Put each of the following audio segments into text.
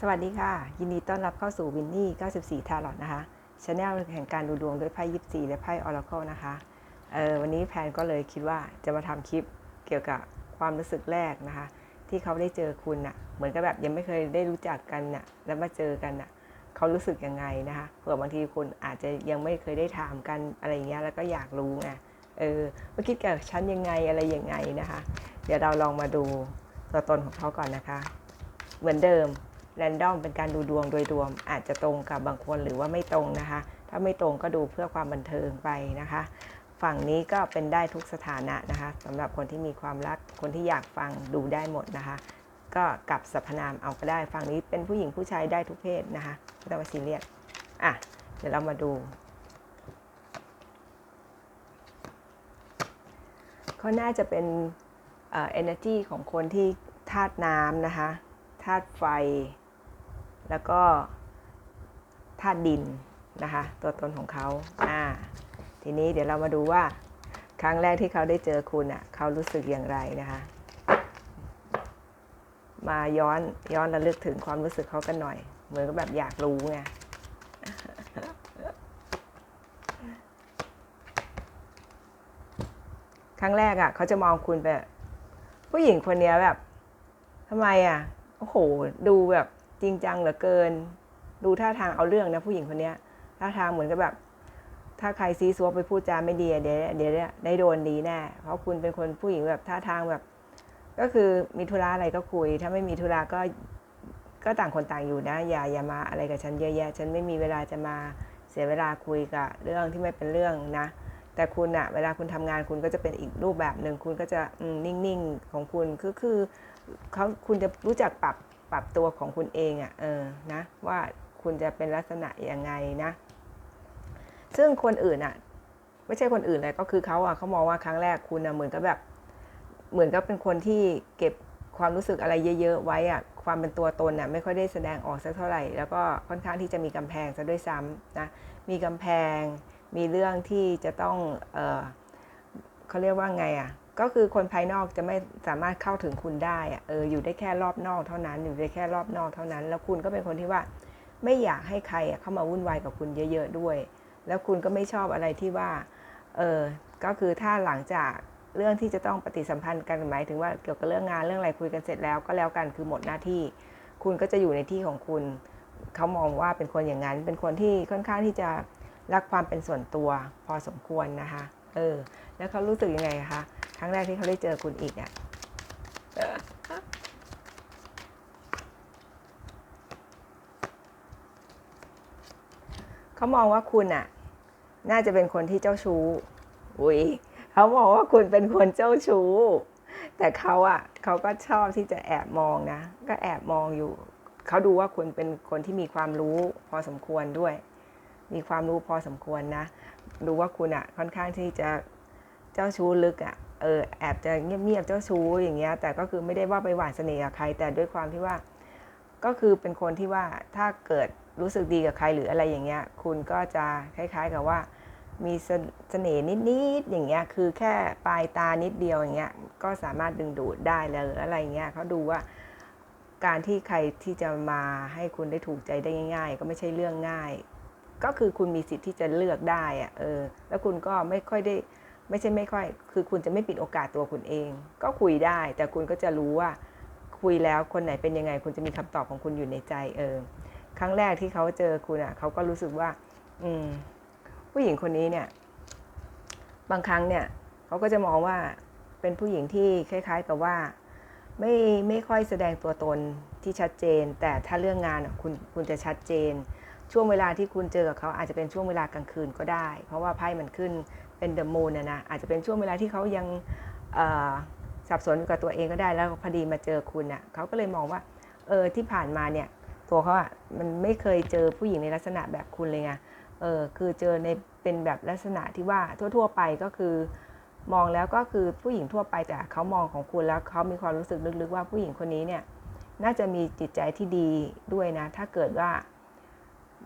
สวัสดีค่ะ ยินดีต้อนรับเข้าสู่วินนี่ 94 ทาร์ลอตนะคะช anel แห่งการดูดวงด้วยไพ่ยิปซีและไพ่ออร์เคิลนะคะเออวันนี้แพนก็เลยคิดว่าจะมาทำคลิปเกี่ยวกับความรู้สึกแรกนะคะ ที่เขาได้เจอคุณน่ะเหมือนกับแบบยังไม่เคยได้รู้จักกันน่ะแล้วมาเจอกันน่ะเขารู้สึกยังไงนะคะเผื่อบางทีคุณอาจจะยังไม่เคยได้ถามกันอะไรอย่างเงี้ยแล้วก็อยากรู้ไงเออว่าคิดกับฉันยังไงอะไรยังไงนะคะ เดี๋ยวเราลองมาดูตัวตนของเขาก่อนนะคะ เหมือนเดิม แรนดอมเป็นการดูดวงโดยรวม อาจจะตรงกับบางคนหรือว่าไม่ตรงนะคะ ถ้าไม่ตรงก็ดูเพื่อความบันเทิงไปนะคะ ฝั่งนี้ก็เป็นได้ทุกสถานะนะคะสำหรับคนที่มีความรักคนที่อยากฟังดูได้หมดนะคะ ก็กลับสรรพนามเอาก็ได้ฝั่งนี้เป็นผู้หญิงผู้ชายได้ทุกเพศนะคะไม่ต้องมาซีเรียสอะเดี๋ยวเรามาดูเขาน่าจะเป็นเอ่อ energy ของคนที่ธาตุน้ำนะคะธาตุไฟ แล้วก็ธาตุดินนะคะ ตัวตนของเขาอ่าทีนี้เดี๋ยวเรามาดูว่า ครั้งแรกที่เขาได้เจอคุณอะเขารู้สึกอย่างไรนะคะ มาย้อนย้อนระลึกถึงความรู้สึกเขากันหน่อย เหมือนกับแบบอยากรู้ไงครั้งแรกอะเขาจะมองคุณแบบ ผู้หญิงคนนี้แบบทำไมอะโอ้โห ดูแบบ จริงจังเหลือเกิน ดูท่าทางเอาเรื่องนะผู้หญิงคนเนี้ยท่าทางเหมือนกับแบบ ถ้าใครซีซัวไปพูดจาไม่ดีเดี๋ยวเดี๋ยวได้โดนดีแน่เพราะคุณเป็นคนผู้หญิงแบบท่าทางแบบ ก็คือมีธุระอะไรก็คุย ถ้าไม่มีธุระก็ก็ต่างคนต่างอยู่นะ อย่าอย่ามาอะไรกับฉันเยอะแยะ ฉันไม่มีเวลาจะมาเสียเวลาคุยกับเรื่องที่ไม่เป็นเรื่องนะ แต่คุณอะเวลาคุณทำงานคุณก็จะเป็นอีกรูปแบบหนึ่งคุณก็จะนิ่งๆของคุณคือคือเขาคุณจะรู้จักปรับ รับตัวของคุณเองอะเออนะว่าคุณจะเป็นลักษณะยังไงนะ ซึ่งคนอื่นอะไม่ใช่คนอื่นเลยก็คือเขาอะเขามองว่าครั้งแรกคุณอะเหมือนกับแบบ เหมือนกับเป็นคนที่เก็บความรู้สึกอะไรเยอะ ๆ ไว้อะความเป็นตัวตนอะไม่ค่อยได้แสดงออกสักเท่าไหร่ แล้วก็ค่อนข้างที่จะมีกำแพงซะด้วยซ้ำนะมีกำแพง มีเรื่องที่จะต้องเออเขาเรียกว่าไงอะ่ะ ก็คือคนภายนอกจะไม่สามารถเข้าถึงคุณได้อะเอออยู่ได้แค่รอบนอกเท่านั้น อยู่ได้แค่รอบนอกเท่านั้น แล้วคุณก็เป็นคนที่ว่า ไม่อยากให้ใครเข้ามาวุ่นวายกับคุณเยอะ ๆด้วย แล้วคุณก็ไม่ชอบอะไรที่ว่า เออก็คือถ้าหลังจากเรื่องที่จะต้องปฏิสัมพันธ์กันหมายถึงว่าเกี่ยวกับเรื่องงานเรื่องอะไรคุยกันเสร็จแล้วก็แล้วกันคือหมดหน้าที่ คุณก็จะอยู่ในที่ของคุณ เขามองว่าเป็นคนอย่างนั้น เป็นคนที่ค่อนข้างที่จะรักความเป็นส่วนตัวพอสมควรนะคะ เออ แล้วเขารู้สึกยังไงคะ ครั้งแรกที่เขาได้เจอคุณอีกอะ่ะเขามองว่าคุณอะน่าจะเป็นคนที่เจ้าชู้ อุ้ยเขามองว่าคุณเป็นคนเจ้าชู้ แต่เขาอะเขาก็ชอบที่จะแอบมองนะ ก็แอบมองอยู่ เขาดูว่าคุณเป็นคนที่มีความรู้พอสมควรด้วย มีความรู้พอสมควรนะ ดูว่าคุณอะค่อนข้างที่จะเจ้าชู้ลึกอะ เออแอบจะเงียบๆเจ้าชู้อย่างเงี้ยแต่ก็คือไม่ได้ว่าไปหวานเสน่ห์กับใคร แต่ด้วยความที่ว่า ก็คือเป็นคนที่ว่าถ้าเกิดรู้สึกดีกับใครหรืออะไรอย่างเงี้ย คุณก็จะคล้ายๆกับว่า มีเสน่ห์นิดๆอย่างเงี้ยคือแค่ปลายตานิดเดียวอย่างเงี้ยก็สามารถดึงดูดได้เลยหรืออะไรเงี้ยเขาดูว่าการที่ใครที่จะมาให้คุณได้ถูกใจได้ง่าย ๆ ก็ไม่ใช่เรื่องง่าย ก็คือคุณมีสิทธิ์ที่จะเลือกได้อะเออ แล้วคุณก็ไม่ค่อยได้ ไม่ใช่ไม่ค่อย คือคุณจะไม่ปิดโอกาสตัวคุณเอง ก็คุยได้ แต่คุณก็จะรู้ว่า คุยแล้วคนไหนเป็นยังไง คุณจะมีคำตอบของคุณอยู่ในใจเออ ครั้งแรกที่เขาเจอคุณอะ เขาก็รู้สึกว่า อืม ผู้หญิงคนนี้เนี่ย บางครั้งเนี่ย เขาก็จะมองว่าเป็นผู้หญิงที่คล้าย ๆ กับว่า ไม่ไม่ค่อยแสดงตัวตนที่ชัดเจน แต่ถ้าเรื่องงานคุณคุณจะชัดเจนช่วงเวลาที่คุณเจอกับเขาอาจจะเป็นช่วงเวลากลางคืนก็ได้ เพราะว่าไพ่มันขึ้น เป็นเดอะมูนนะนะอาจจะเป็นช่วงเวลาที่เขายังสับสนกับตัวเองก็ได้แล้วพอดีมาเจอคุณอะเขาก็เลยมองว่าเออที่ผ่านมาเนี่ยตัวเขาอะมันไม่เคยเจอผู้หญิงในลักษณะแบบคุณเลยไงเออคือเจอในเป็นแบบลักษณะที่ว่าทั่ว ๆ ไปก็คือ มองแล้วก็คือผู้หญิงทั่วไปแต่เขามองของคุณแล้วเขามีความรู้สึกลึกๆว่าผู้หญิงคนนี้เนี่ยน่าจะมีจิตใจที่ดีด้วยนะ ถ้าเกิดว่า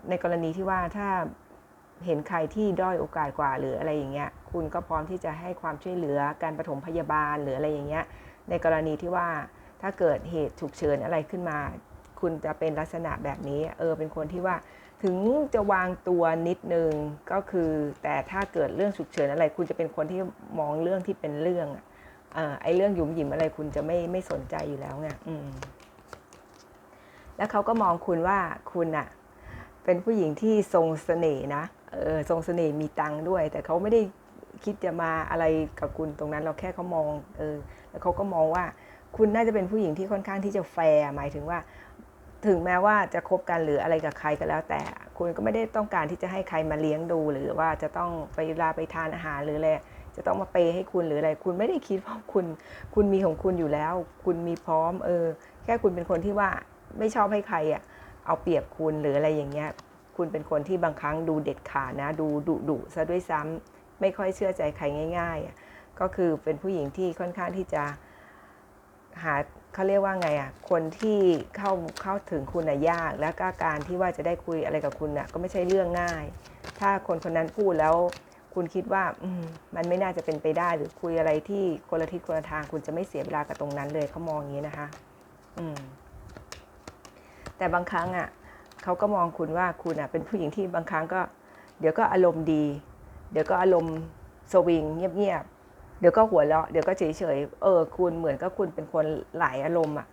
ในกรณีที่ว่าถ้า เห็นใครที่ด้อยโอกาสกว่าหรืออะไรอย่างเงี้ย คุณก็พร้อมที่จะให้ความช่วยเหลือการปฐมพยาบาลหรืออะไรอย่างเงี้ย ในกรณีที่ว่าถ้าเกิดเหตุฉุกเฉินอะไรขึ้นมา คุณจะเป็นลักษณะแบบนี้เออเป็นคนที่ว่าถึงจะวางตัวนิดนึงก็คือ แต่ถ้าเกิดเรื่องฉุกเฉินอะไร คุณจะเป็นคนที่มองเรื่องที่เป็นเรื่องอ่าไอ้เรื่องหยุมหยิมอะไรคุณจะไม่ไม่สนใจอยู่แล้วไงอืมแล้วเขาก็มองคุณว่าคุณอะเป็นผู้หญิงที่ทรงเสน่ห์นะ ทรงเสน่ห์มีตังค์ด้วย แต่เขาไม่ได้คิดจะมาอะไรกับคุณตรงนั้นเราแค่เขามองเออแล้วเขาก็มองว่าคุณน่าจะเป็นผู้หญิงที่ค่อนข้างที่จะแฟร์หมายถึงว่า ถึงแม้ว่าจะคบกันหรืออะไรกับใครก็แล้ว แต่คุณก็ไม่ได้ต้องการที่จะให้ใครมาเลี้ยงดู หรือว่าจะต้องไปลาไปทานอาหารหรืออะไรจะต้องมาเปย์ให้คุณหรืออะไร คุณไม่ได้คิดว่าคุณ คุณมีของคุณอยู่แล้ว คุณมีพร้อม เออ แค่คุณเป็นคนที่ว่าไม่ชอบให้ใครอะเอาเปรียบคุณหรืออะไรอย่างเงี้ย คุณเป็นคนที่บางครั้งดูเด็ดขาดนะ ดูดุดุซะด้วยซ้ำไม่ค่อยเชื่อใจใครง่าย ๆ ก็คือเป็นผู้หญิงที่ค่อนข้างที่จะหาเขาเรียกว่าไงอะ คนที่เข้าเข้าถึงคุณน่ะยาก แล้วก็การที่ว่าจะได้คุยอะไรกับคุณน่ะก็ไม่ใช่เรื่องง่าย ถ้าคนคนนั้นพูดแล้ว คุณคิดว่าอมมันไม่น่าจะเป็นไปได้หรือคุยอะไรที่คนละทิศคนละทาง คุณจะไม่เสียเวลากับตรงนั้นเลยเขามองอย่างนี้นะคะ อืมแต่บางครั้งอะ เขาก็มองคุณว่าคุณอะเป็นผู้หญิงที่บางครั้งก็ เดี๋ยวก็อารมณ์ดี เดี๋ยวก็อารมณ์สวิงเงียบๆเดี๋ยวก็หัวเราะเดี๋ยวก็เฉยๆเออ คุณเหมือนกับคุณเป็นคนหลายอารมณ์อะ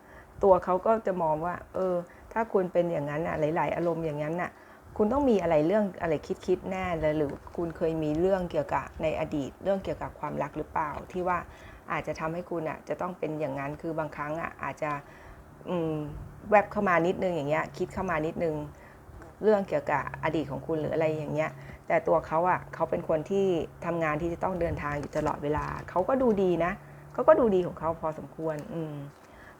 ตัวเขาก็จะมองว่า เออ ถ้าคุณเป็นอย่างนั้นอะหลาย ๆ อารมณ์อย่างนั้นอะ คุณต้องมีอะไรเรื่องอะไรคิดๆแน่เลยหรือคุณเคยมีเรื่องเกี่ยวกับในอดีต เรื่องเกี่ยวกับความรักหรือเปล่า ที่ว่าอาจจะทำให้คุณอะจะต้องเป็นอย่างนั้นคือบางครั้งอะอาจจะอืม แวบเข้ามานิดนึงอย่างเงี้ยคิดเข้ามานิดนึงเรื่องเกี่ยวกับอดีตของคุณหรืออะไรอย่างเงี้ย แต่ตัวเขาอะเขาเป็นคนที่ทำงานที่จะต้องเดินทางอยู่ตลอดเวลาเขาก็ดูดีนะเขาก็ดูดีของเขาพอสมควร อืม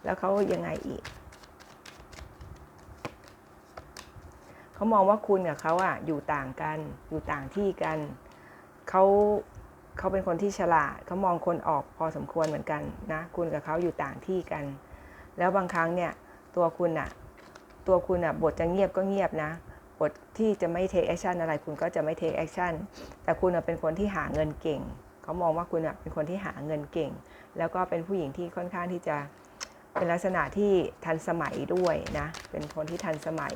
แล้วเขายังไงอีกเขามองว่าคุณกับเขาอะอยู่ต่างกัน อยู่ต่างที่กันเขาเขาเป็นคนที่ฉลาดเขามองคนออกพอสมควรเหมือนกันนะ คุณกับเขาอยู่ต่างที่กัน แล้วบางครั้งเนี่ย ตัวคุณอะตัวคุณอะบทจะเงียบก็เงียบนะบทที่จะไม่ take action อะไรคุณก็จะไม่ take action แต่คุณอะเป็นคนที่หาเงินเก่ง เขามองว่าคุณอะเป็นคนที่หาเงินเก่ง แล้วก็เป็นผู้หญิงที่ค่อนข้างที่จะเป็นลักษณะที่ทันสมัยด้วยนะ เป็นคนที่ทันสมัย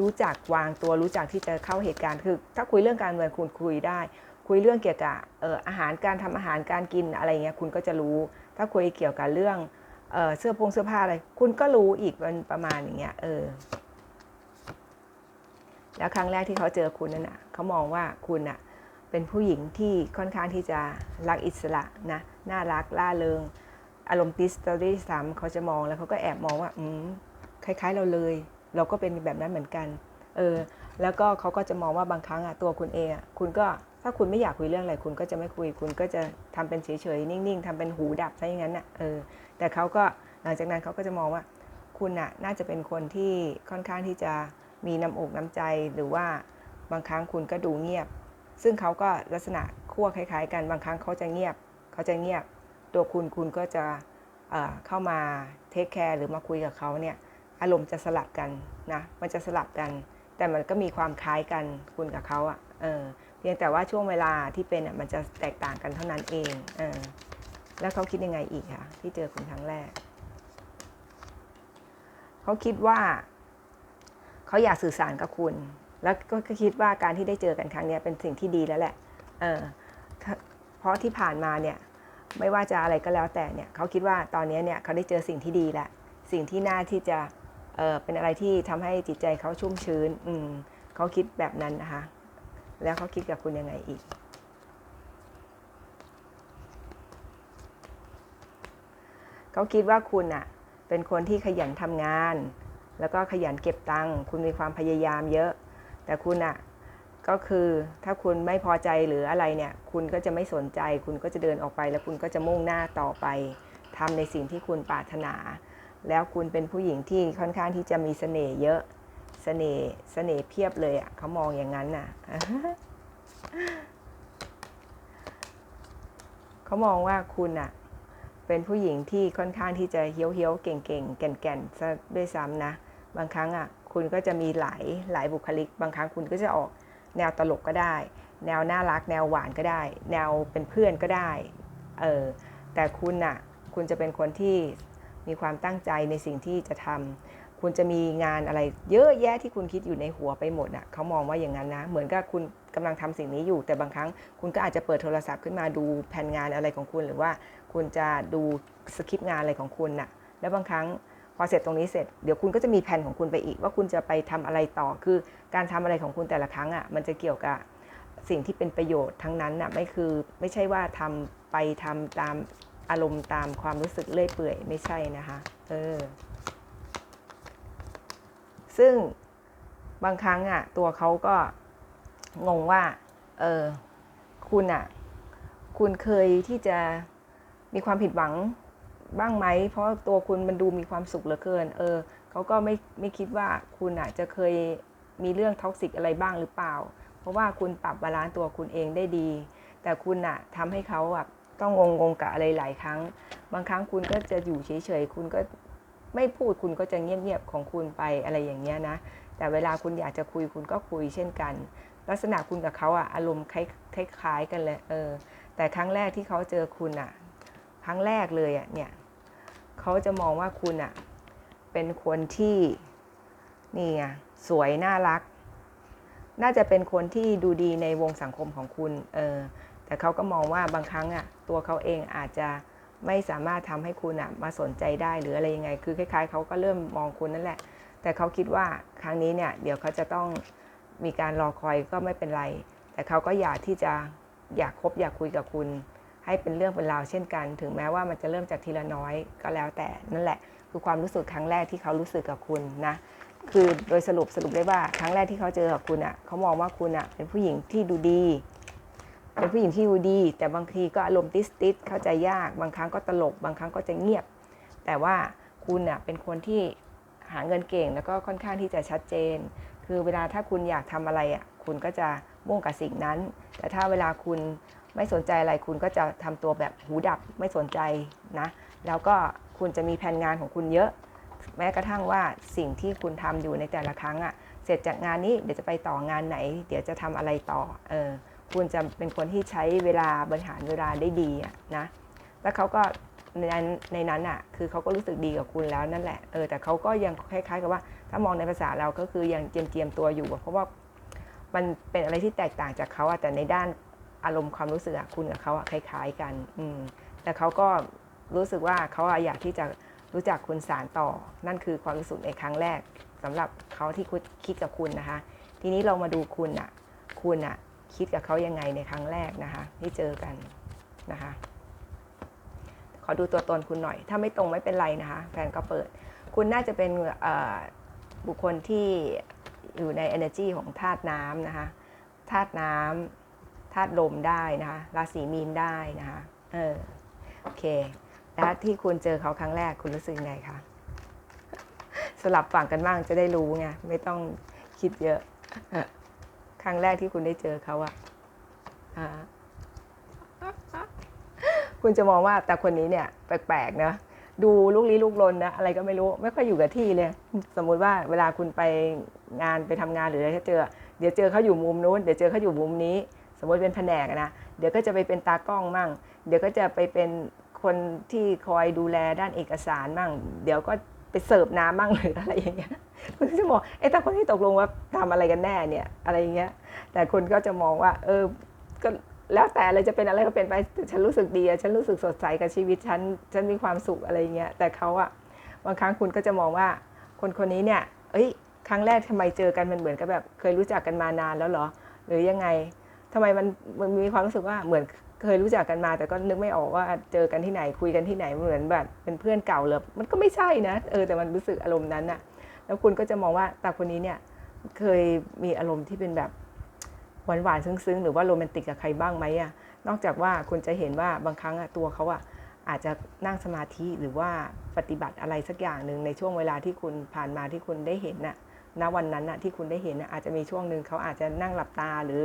รู้จักวางตัวรู้จักที่จะเข้าเหตุการณ์คือ ถ้าคุยเรื่องการเงินคุณคุยได้ คุยเรื่องเกี่ยวกับอออาหารการทำอาหารการกินอะไรเงี้ยคุณก็จะรู้ ถ้าคุยเกี่ยวกับเรื่อง เเสื้อผงเสื้อผ้าอะไร คุณก็รู้อีกมันประมาณอย่างเงี้ย เออ แล้วครั้งแรกที่เขาเจอคุณนั่นน่ะเขามองว่าคุณน่ะ เป็นผู้หญิงที่ค่อนข้างที่จะรักอิสระนะ น่ารักล่าเริง อารมณ์ติสตอรี่ซ้ำเขาจะมองแล้วเขาก็แอบมองว่า อืม คล้ายๆเราเลย เราก็เป็นแบบนั้นเหมือนกัน เออ แล้วก็เขาก็จะมองว่าบางครั้งอะตัวคุณเองอะ คุณก็ ถ้าคุณไม่อยากคุยเรื่องอะไรคุณก็จะไม่คุย คุณก็จะทำเป็นเฉยๆ นิ่งๆทำเป็นหูดับซะอย่างนั้นอะเออแต่เขาก็หลังจากนั้นเขาก็จะมองว่า คุณอะน่าจะเป็นคนที่ค่อนข้างที่จะมีน้ำอกน้ำใจหรือว่าบางครั้งคุณก็ดูเงียบ ซึ่งเขาก็ลักษณะขั้วคล้าย ๆ กันบางครั้งเขาจะเงียบเขาจะเงียบ ตัวคุณคุณก็จะเเข้ามาเทคแคร์หรือมาคุยกับเขาเนี่ยอารมณ์จะสลับกันนะมันจะสลับกัน แต่มันก็มีความคล้ายกันคุณกับเขาอะ่ะเออ เพียงแต่ว่าช่วงเวลาที่เป็นอะมันจะแตกต่างกันเท่านั้นเองเออแล้วเขาคิดยังไงอีกคะที่เจอคุณครั้งแรก เขาคิดว่า เขาอยากสื่อสารกับคุณ แล้วก็คิดว่าการที่ได้เจอกันครั้งนี้เป็นสิ่งที่ดีแล้วแหละเออเพราะที่ผ่านมาเนี่ยไม่ว่าจะอะไรก็แล้วแต่เนี่ยเขาคิดว่าตอนนี้เนี่ยเขาได้เจอสิ่งที่ดีแล้วสิ่งที่น่าที่จะเออเป็นอะไรที่ทำให้จิตใจเขาชุ่มชื้นอืมเขาคิดแบบนั้นนะคะ แล้วเขาคิดกับคุณยังไงอีก เขาคิดว่าคุณอะเป็นคนที่ขยันทำงาน แล้วก็ขยันเก็บตังค์คุณมีความพยายามเยอะ แต่คุณอะก็คือถ้าคุณไม่พอใจหรืออะไรเนี่ย คุณก็จะไม่สนใจ คุณก็จะเดินออกไปแล้วคุณก็จะมุ่งหน้าต่อไปทำในสิ่งที่คุณปรารถนา แล้วคุณเป็นผู้หญิงที่ค่อนข้างที่จะมีเสน่ห์เยอะ สน่ห์เสน่ห์เพียบเลยอะเขามองอย่างนั้นน่ะเขามองว่าคุณอะ เป็นผู้หญิงที่ค่อนข้างที่จะเฮี้ยวเฮี้ยวเก่งเก่งแก่นแก่นซะด้วยซ้ำนะ บางครั้งอะ คุณก็จะมีหลายหลายบุคลิก บางครั้งคุณก็จะออกแนวตลกก็ได้ แนวน่ารัก แนวหวานก็ได้ แนวเป็นเพื่อนก็ได้เออแต่คุณน่ะ คุณจะเป็นคนที่มีความตั้งใจในสิ่งที่จะทำ คุณจะมีงานอะไรเยอะแยะที่คุณคิดอยู่ในหัวไปหมดอะเขามองว่าอย่างนั้นนะ เหมือนกับคุณกำลังทำสิ่งนี้อยู่ แต่บางครั้งคุณก็อาจจะเปิดโทรศัพท์ขึ้นมาดูแผนงานอะไรของคุณ หรือว่าคุณจะดูสคริปต์งานอะไรของคุณน่ะ แล้วบางครั้งพอเสร็จตรงนี้เสร็จเดี๋ยวคุณก็จะมีแผนของคุณไปอีก ว่าคุณจะไปทำอะไรต่อคือการทำอะไรของคุณแต่ละครั้งอะมันจะเกี่ยวกับสิ่งที่เป็นประโยชน์ทั้งนั้นน่ะไม่คือไม่ใช่ว่าทำไปทำตามอารมณ์ตามความรู้สึกเลื่อยเปื่อยไม่ใช่นะคะ เออ ซึ่งบางครั้งอะ ตัวเขาก็งงว่า เออ คุณอะ คุณเคยที่จะมีความผิดหวังบ้างไหม เพราะตัวคุณมันดูมีความสุขเหลือเกิน เออ เขาก็ไม่ไม่คิดว่าคุณอะจะเคยมีเรื่องท็อกซิกอะไรบ้างหรือเปล่า เพราะว่าคุณปรับบาลานซ์ตัวคุณเองได้ดี แต่คุณอะทำให้เขาอะต้องงงงกับอะไรหลายครั้ง บางครั้งคุณก็จะอยู่เฉยๆ คุณก็ ไม่พูดคุณก็จะเงียบๆของคุณไปอะไรอย่างเงี้ยนะ แต่เวลาคุณอยากจะคุยคุณก็คุยเช่นกัน ลักษณะคุณกับเขาอะอารมณ์คล้ายๆกันเลยเออ แต่ครั้งแรกที่เขาเจอคุณอะครั้งแรกเลยอะเนี่ยเขาจะมองว่าคุณอะเป็นคนที่นี่ไงสวยน่ารัก น่าจะเป็นคนที่ดูดีในวงสังคมของคุณเออแต่เขาก็มองว่าบางครั้งอะตัวเขาเองอาจจะ ไม่สามารถทำให้คุณอะมาสนใจได้หรืออะไรยังไง คือคล้าย ๆเขาก็เริ่มมองคุณนั่นแหละ แต่เขาคิดว่าครั้งนี้เนี่ยเดี๋ยวเขาจะต้องมีการรอคอยก็ไม่เป็นไร แต่เขาก็อยากที่จะอยากคบอยากคุยกับคุณ ให้เป็นเรื่องเป็นราวเช่นกัน ถึงแม้ว่ามันจะเริ่มจากทีละน้อยก็แล้วแต่นั่นแหละ คือความรู้สึกครั้งแรกที่เขารู้สึกกับคุณนะคือโดยสรุปสรุปได้ว่าครั้งแรกที่เขาเจอกับคุณอะเขามองว่าคุณอะเป็นผู้หญิงที่ดูดี เป็นผู้หญิงที่ดูดี แต่บางทีก็อารมณ์ติสติสเข้าใจยาก บางครั้งก็ตลก บางครั้งก็จะเงียบ แต่ว่าคุณอะเป็นคนที่หาเงินเก่งแล้วก็ค่อนข้างที่จะชัดเจน คือเวลาถ้าคุณอยากทำอะไรอะคุณก็จะมุ่งกับสิ่งนั้น แต่ถ้าเวลาคุณไม่สนใจอะไรคุณก็จะทำตัวแบบหูดับไม่สนใจนะ แล้วก็คุณจะมีแผนงานของคุณเยอะ แม้กระทั่งว่าสิ่งที่คุณทำอยู่ในแต่ละครั้งอะเสร็จจากงานนี้เดี๋ยวจะไปต่องานไหน เดี๋ยวจะทำอะไรต่อเออ คุณจะเป็นคนที่ใช้เวลาบริหารเวลาได้ดีนะ แล้วเขาก็ในนั้นในนั้นอะ คือเขาก็รู้สึกดีกับคุณแล้วนั่นแหละ เออ แต่เขาก็ยังคล้ายๆกับว่า ถ้ามองในภาษาเราก็คือยังเจียมเจียมๆตัวอยู่ เพราะว่ามันเป็นอะไรที่แตกต่างจากเขาอะแต่ในด้านอารมณ์ความรู้สึกอะคุณกับเขาอะคล้าย ๆ กัน อืม แต่เขาก็รู้สึกว่าเขาอยากที่จะรู้จักคุณสารต่อ นั่นคือความรู้สึกในครั้งแรกสำหรับเขาที่คุณคิดกับคุณนะคะ ทีนี้เรามาดูคุณอะคุณอะ คิดกับเขายังไงในครั้งแรกนะคะที่เจอกันนะคะ ขอดูตัวตนคุณหน่อย ถ้าไม่ตรงไม่เป็นไรนะคะแฟนก็เปิด คุณน่าจะเป็นบุคคลที่อยู่ใน energy ของธาตุน้ำนะคะธาตุน้ำธาตุลมได้นะคะราศีมีนได้นะคะเออโอเคแล้วที่คุณเจอเขาครั้งแรกคุณรู้สึกยังไงคะสลับฝั่งกันบ้างจะได้รู้ไงไม่ต้องคิดเยอะ ครั้งแรกที่คุณได้เจอเขาอะอ่าคุณจะมองว่าแต่คนนี้เนี่ย แปลกๆนะดูลูกลี้ลูกลนนะอะไรก็ไม่รู้ ไม่ค่อยอยู่กับที่เลย สมมุติว่าเวลาคุณไปงานไปทำงานหรืออะไรถ้าเจอ เดี๋ยวเจอเขาอยู่มุมนู้น เดี๋ยวเจอเขาอยู่มุมนี้ สมมติเป็นแผนกนะเดี๋ยวก็จะไปเป็นตากล้องมั่ง เดี๋ยวก็จะไปเป็นคนที่คอยดูแลด้านเอกสารมั่ง เดี๋ยวก็ ไปเสิร์ฟน้ำมั่งหรืออะไรอย่างเงี้ยคุณจะมองเอ๊ะแต่คนที่ตกลงว่าทำอะไรกันแน่เนี่ย อะไรอย่างเงี้ย แต่คนก็จะมองว่า เออก็แล้วแต่อะไรจะเป็นอะไรก็เป็นไปฉันรู้สึกดีอะฉันรู้สึกสดใสกับชีวิตฉันฉันมีความสุขอะไรเงี้ยแต่เขาอะบางครั้งคุณก็จะมองว่า คนคนนี้เนี่ย เอ้ย ครั้งแรกทำไมเจอกันมันเหมือนกับแบบ เคยรู้จักกันมานานแล้วเหรอ หรือยังไงทำไมมันมันมีความรู้สึกว่าเหมือน เคยรู้จักกันมาแต่ก็นึกไม่ออกว่าเจอกันที่ไหนคุยกันที่ไหนเหมือนแบบเป็นเพื่อนเก่าเลยมันก็ไม่ใช่นะเออแต่มันรู้สึกอารมณ์นั้นอะแล้วคุณก็จะมองว่าแต่คนนี้เนี่ยเคยมีอารมณ์ที่เป็นแบบหวานหวานซึ้งๆ หรือว่าโรแมนติกกับใครบ้างไหมอะนอกจากว่าคุณจะเห็นว่าบางครั้งอะตัวเขาอะอาจจะนั่งสมาธิหรือว่าปฏิบัติอะไรสักอย่างหนึ่งในช่วงเวลาที่คุณผ่านมาที่คุณได้เห็นน่ะณวันนั้นน่ะที่คุณได้เห็นน่ะอาจจะมีช่วงหนึ่งเขาอาจจะนั่งหลับตาหรือ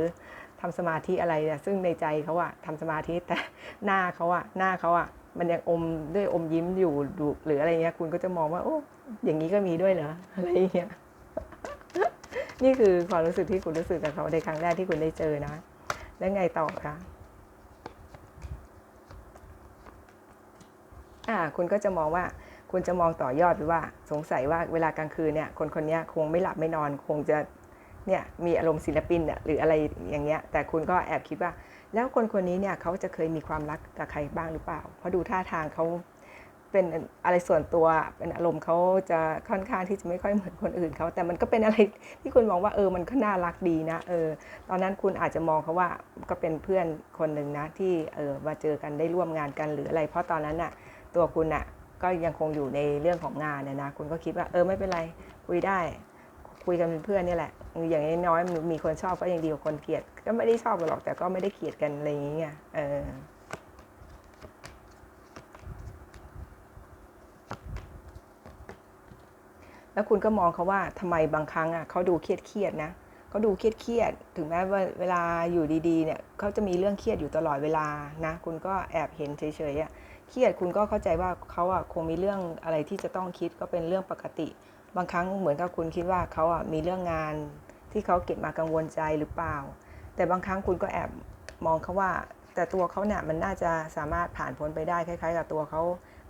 ทำสมาธิอะไรอะซึ่งในใจเขาอะทำสมาธิแต่หน้าเขาอะหน้าเขาอะมันยังอมด้วยอมยิ้มอยู่ดูหรืออะไรเงี้ยคุณก็จะมองว่าโอ้อย่างนี้ก็มีด้วยเหรออะไรเงี้ยนี่คือความรู้สึกที่คุณรู้สึกกับเขาในครั้งแรกที่คุณได้เจอนะ แล้วไงต่อคะอ่าคุณก็จะมองว่าคุณจะมองต่อยอดไปว่า สงสัยว่าเวลากลางคืนเนี่ย คนคนนี้คงไม่หลับไม่นอน คงจะ เนี่ยมีอารมณ์ศิลปินเนี่ยหรืออะไรอย่างเงี้ยแต่คุณก็แอบคิดว่า แล้วคนคนนี้เนี่ยเขาจะเคยมีความรักกับใครบ้างหรือเปล่า เพราะดูท่าทางเขาเป็นอะไรส่วนตัวเป็นอารมณ์เขาจะค่อนข้างที่จะไม่ค่อยเหมือนคนอื่นเขาแต่มันก็เป็นอะไรที่คุณมองว่าเออมันก็น่ารักดีนะเออตอนนั้นคุณอาจจะมองเขาว่าก็เป็นเพื่อนคนหนึ่งนะที่เออมาเจอกันได้ร่วมงานกันหรืออะไร เพราะตอนนั้นน่ะตัวคุณน่ะก็ยังคงอยู่ในเรื่องของงานเนี่ยนะคุณก็คิดว่าเออไม่เป็นไรคุยได้ คุยกันเป็นเพื่อนนี่แหละ อย่างน้อยมีคนชอบก็ยังดีกว่าคนเกลียด ก็ไม่ได้ชอบกันหรอกแต่ก็ไม่ได้เกลียดกันอะไรอย่างเงี้ยเออแล้วคุณก็มองเขาว่าทำไมบางครั้งอะเขาดูเครียดเครียดๆนะเขาดูเครียดเครียดๆถึงแม้ว่าเวลาอยู่ดีๆเนี่ยเขาจะมีเรื่องเครียดอยู่ตลอดเวลานะ คุณก็แอบเห็นเฉยๆอะเครียดคุณก็เข้าใจว่าเขาอะคงมีเรื่องอะไรที่จะต้องคิดก็เป็นเรื่องปกติ บางครั้งเหมือนกับคุณคิดว่าเขาอะมีเรื่องงานที่เขาเก็บมากังวลใจหรือเปล่า แต่บางครั้งคุณก็แอบมองเขาว่า แต่ตัวเขาเนี่ยมันน่าจะสามารถผ่านพ้นไปได้คล้าย ๆ กับตัวเขา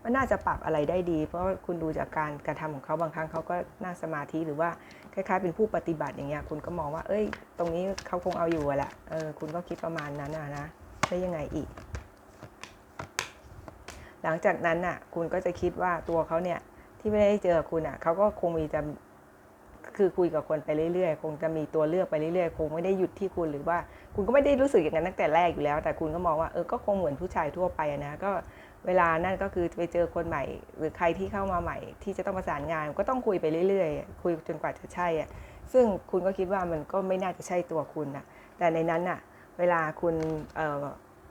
มันน่าจะปรับอะไรได้ดี เพราะคุณดูจากการกระทำของเขาบางครั้งเขาก็นั่งสมาธิหรือว่าคล้าย ๆ เป็นผู้ปฏิบัติอย่างเงี้ยคุณก็มองว่า เอ้ย ตรงนี้เขาคงเอาอยู่แหละเออคุณก็คิดประมาณนั้นนะนะได้ยังไงอีก หลังจากนั้นน่ะคุณก็จะคิดว่าตัวเขาเนี่ย ที่ไม่ได้เจอคุณอะเขาก็คงมีจะคือคุยกับคนไปเรื่อยๆ คงจะมีตัวเลือกไปเรื่อยๆ คงไม่ได้หยุดที่คุณหรือว่า คุณก็ไม่ได้รู้สึกอย่างนั้นตั้งแต่แรกอยู่แล้ว แต่คุณก็มองว่าเออก็คงเหมือนผู้ชายทั่วไปนะก็เวลานั่นก็คือไปเจอคนใหม่ หรือใครที่เข้ามาใหม่ ที่จะต้องประสานงานก็ต้องคุยไปเรื่อยๆ คุยจนกว่าจะใช่อะซึ่งคุณก็คิดว่ามันก็ไม่น่าจะใช่ตัวคุณนะแต่ในนั้นน่ะเวลาคุณเออ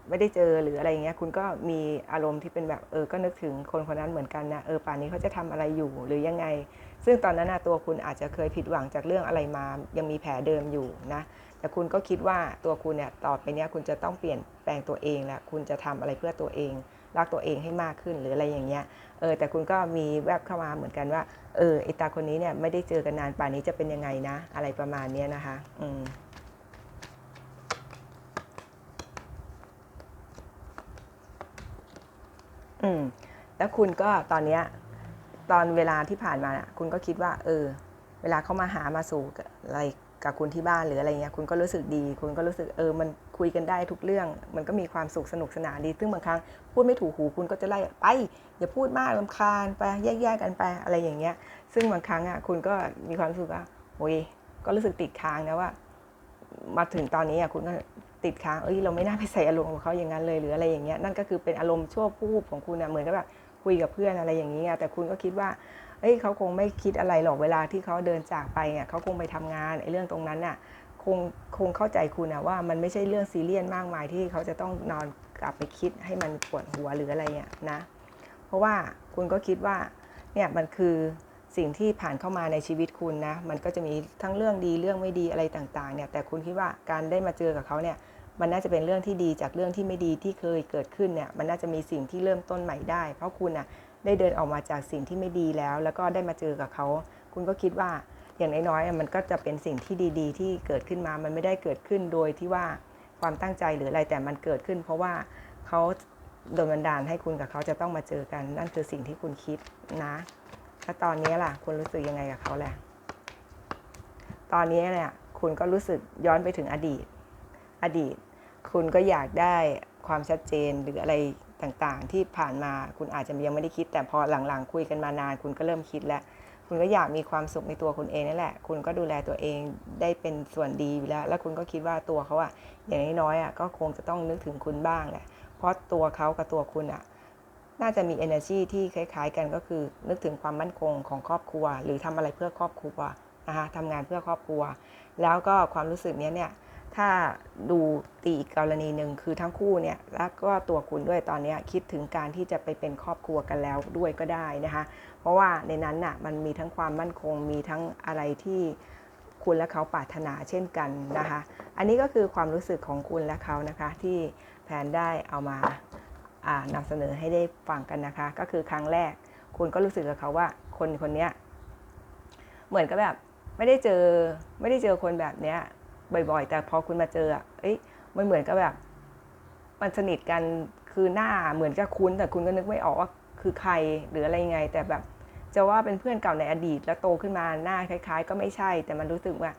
ไม่ได้เจอหรืออะไรเงี้ยคุณก็มีอารมณ์ที่เป็นแบบเออก็นึกถึงคนคนนั้นเหมือนกันนะเออป่านนี้เขาจะทำอะไรอยู่หรือยังไง ซึ่งตอนนั้นนะตัวคุณอาจจะเคยผิดหวังจากเรื่องอะไรมา ยังมีแผลเดิมอยู่นะแต่คุณก็คิดว่าตัวคุณเนี่ยต่อไปเนี้ยคุณจะต้องเปลี่ยนแปลงตัวเองแล้วคุณจะทำอะไรเพื่อตัวเอง รักตัวเองให้มากขึ้นหรืออะไรอย่างเงี้ยเออแต่คุณก็มีแวบเข้ามาเหมือนกันว่าเออไอตาคนนี้เนี่ยไม่ได้เจอกันนานป่านนี้จะเป็นยังไงนะ อะไรประมาณเนี้ยนะคะ อืม อืมแล้วคุณก็ตอนเนี้ยตอนเวลาที่ผ่านมาน่ะคุณก็คิดว่า เออ เวลาเขามาหามาสู่อะไรกับคุณที่บ้านหรืออะไรเงี้ยคุณก็รู้สึกดี คุณก็รู้สึกเออมันคุยกันได้ทุกเรื่อง มันก็มีความสุขสนุกสนานดี ซึ่งบางครั้งพูดไม่ถูกหูคุณก็จะไล่ไปอย่าพูดมากลำคาญไปแยกๆกันไปอะไรอย่างเงี้ย ซึ่งบางครั้งอะคุณก็มีความรู้สึกว่าโอ้ยก็รู้สึกติดค้างนะว่า มาถึงตอนนี้อะคุณก็ ติดค้างเอ้ยเราไม่น่าไปใส่อารมณ์ของเขาอย่างนั้นเลยหรืออะไรอย่างเงี้ยนั่นก็คือเป็นอารมณ์ชั่ววูบของคุณอะเหมือนกับแบบคุยกับเพื่อนอะไรอย่างนี้ไงแต่คุณก็คิดว่าเอ้ยเขาคงไม่คิดอะไรหรอกเวลาที่เขาเดินจากไปอะเขาคงไปทำงานไอ้เรื่องตรงนั้นน่ะคงคงเข้าใจคุณนะว่ามันไม่ใช่เรื่องซีเรียสมากมายที่เขาจะต้องนอนกลับไปคิดให้มันปวดหัวหรืออะไรอะนะเพราะว่าคุณก็คิดว่าเนี่ยมันคือสิ่งที่ผ่านเข้ามาในชีวิตคุณนะ มันก็จะมีทั้งเรื่องดีเรื่องไม่ดีอะไรต่างๆเนี่ย แต่คุณคิดว่าการได้มาเจอกับเขาเนี่ย มันน่าจะเป็นเรื่องที่ดีจากเรื่องที่ไม่ดีที่เคยเกิดขึ้นเนี่ยมันน่าจะมีสิ่งที่เริ่มต้นใหม่ได้ เพราะคุณน่ะได้เดินออกมาจากสิ่งที่ไม่ดีแล้ว แล้วก็ได้มาเจอกับเขา คุณก็คิดว่าอย่างน้อยๆมันก็จะเป็นสิ่งที่ดีๆ ที่เกิดขึ้นมามันไม่ได้เกิดขึ้นโดยที่ว่าความตั้งใจหรืออะไรแต่มันเกิดขึ้น เพราะว่าเขาโดนบันดาลให้คุณกับเขาจะต้องมาเจอกัน นั่นคือสิ่งที่คุณคิดนะแล้วตอนนี้ล่ะ คุณรู้สึกยังไงกับเขาแหละตอนนี้เนี่ยคุณก็รู้สึกย้อนไปถึงอดีต อดีต คุณก็อยากได้ความชัดเจนหรืออะไรต่างๆ ที่ผ่านมาคุณอาจจะยังไม่ได้คิด แต่พอหลังๆ คุยกันมานาน คุณก็เริ่มคิดแล้ว คุณก็อยากมีความสุขในตัวคุณเองนั่นแหละ คุณก็ดูแลตัวเองได้เป็นส่วนดีอยู่แล้ว แล้วคุณก็คิดว่าตัวเขาอะอย่างน้อยๆอะก็คงจะต้องนึกถึงคุณบ้างแหละ เพราะตัวเขากับตัวคุณอะน่าจะมี energy ที่คล้ายๆ กันก็คือ นึกถึงความมั่นคงของครอบครัว หรือทำอะไรเพื่อครอบครัวนะคะทำงานเพื่อครอบครัว แล้วก็ความรู้สึกเนี้ยเนี่ย ถ้าดูตีอีกกรณีหนึ่งคือทั้งคู่เนี่ยแล้วก็ตัวคุณด้วยตอนนี้คิดถึงการที่จะไปเป็นครอบครัวกันแล้วด้วยก็ได้นะคะ เพราะว่าในนั้นน่ะมันมีทั้งความมั่นคงมีทั้งอะไรที่คุณและเขาปรารถนาเช่นกันนะคะ อันนี้ก็คือความรู้สึกของคุณและเขานะคะที่แผนได้เอามาานำเสนอให้ได้ฟังกันนะคะ ก็คือครั้งแรก คุณก็รู้สึกกับเขาว่าคนคนนี้เหมือนกับแบบไม่ได้เจอไม่ได้เจอคนแบบเนี้ย บ่อยๆ แต่พอคุณมาเจอเอ้ยมันเหมือนกับแบบมันสนิทกันคือหน้าเหมือนจะคุ้น แต่คุณก็นึกไม่ออกว่าคือใครหรืออะไรยังไง แต่แบบจะว่าเป็นเพื่อนเก่าในอดีต แล้วโตขึ้นมาหน้าคล้าย ๆ ก็ไม่ใช่ แต่มันรู้สึกว่า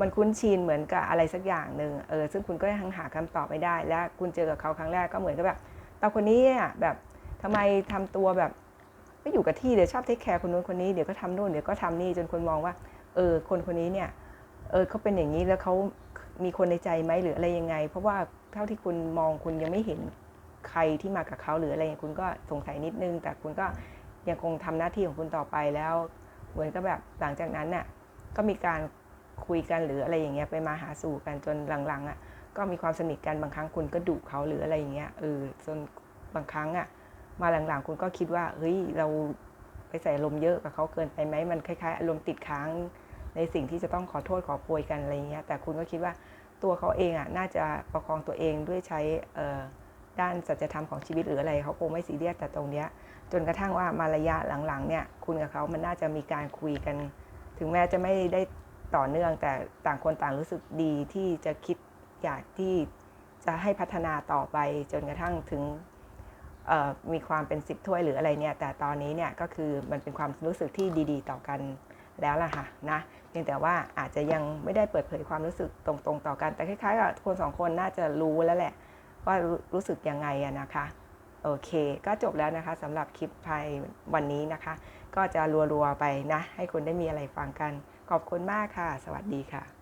มันคุ้นชินเหมือนกับอะไรสักอย่างหนึ่งเออซึ่งคุณก็ยังหาคำตอบไม่ได้ และคุณเจอกับเขาครั้งแรกก็เหมือนกับแบบตาคนนี้อะแบบทำไมทำตัวแบบไม่อยู่กับที่เดี๋ยวชอบเทคแคร์คนนู้นคนนี้เดี๋ยวก็ทำนู่นเดี๋ยวก็ทำนี่จนคนมองว่าเออคนคนนี้เนี่ย เออเขาเป็นอย่างนี้แล้วเขามีคนในใจไหมหรืออะไรยังไง เพราะว่าเท่าที่คุณมองคุณยังไม่เห็นใครที่มากับเขาหรืออะไรอย่างคุณก็สงสัยนิดนึง แต่คุณก็ยังคงทำหน้าที่ของคุณต่อไปแล้ว เหมือนกับแบบหลังจากนั้นน่ะก็มีการคุยกันหรืออะไรอย่างเงี้ยไปมาหาสู่กันจนหลังๆอะก็มีความสนิทกันบางครั้งคุณก็ดุเขาหรืออะไรอย่างเงี้ยเออจนบางครั้งอะมาหลังๆ คุณก็คิดว่าเฮ้ยเราไปใส่อารมเยอะกับเขาเกินไปไหมมันคล้ายๆอารมณ์ติดค้าง ในสิ่งที่จะต้องขอโทษขอโพยกันอะไรเงี้ยแต่คุณก็คิดว่าตัวเขาเองอะน่าจะประคองตัวเองด้วยใช้ด้านสัจธรรมของชีวิตหรืออะไรเขาคงไม่ซีเรียสแต่ตรงเนี้ยจนกระทั่งว่ามาระยะหลังๆเนี่ยคุณกับเขามันน่าจะมีการคุยกัน ถึงแม้จะไม่ได้ต่อเนื่องแต่ต่างคนต่างรู้สึกดีที่จะคิดอยากที่จะให้พัฒนาต่อไปจนกระทั่งถึงมีความเป็นสิบถ้วยหรืออะไรเนี่ยแต่ตอนนี้เนี่ยก็คือมันเป็นความรู้สึกที่ดี ๆ ต่อกันแล้วล่ะค่ะนะ เพียงแต่ว่าอาจจะยังไม่ได้เปิดเผยความรู้สึกตรงๆต่อกัน แต่คล้ายๆกับคนสองคนน่าจะรู้แล้วแหละ ว่ารู้สึกยังไงอะนะคะ โอเค ก็จบแล้วนะคะสำหรับคลิปภายวันนี้นะคะ ก็จะรัวๆไปนะ ให้คุณได้มีอะไรฟังกัน ขอบคุณมากค่ะ สวัสดีค่ะ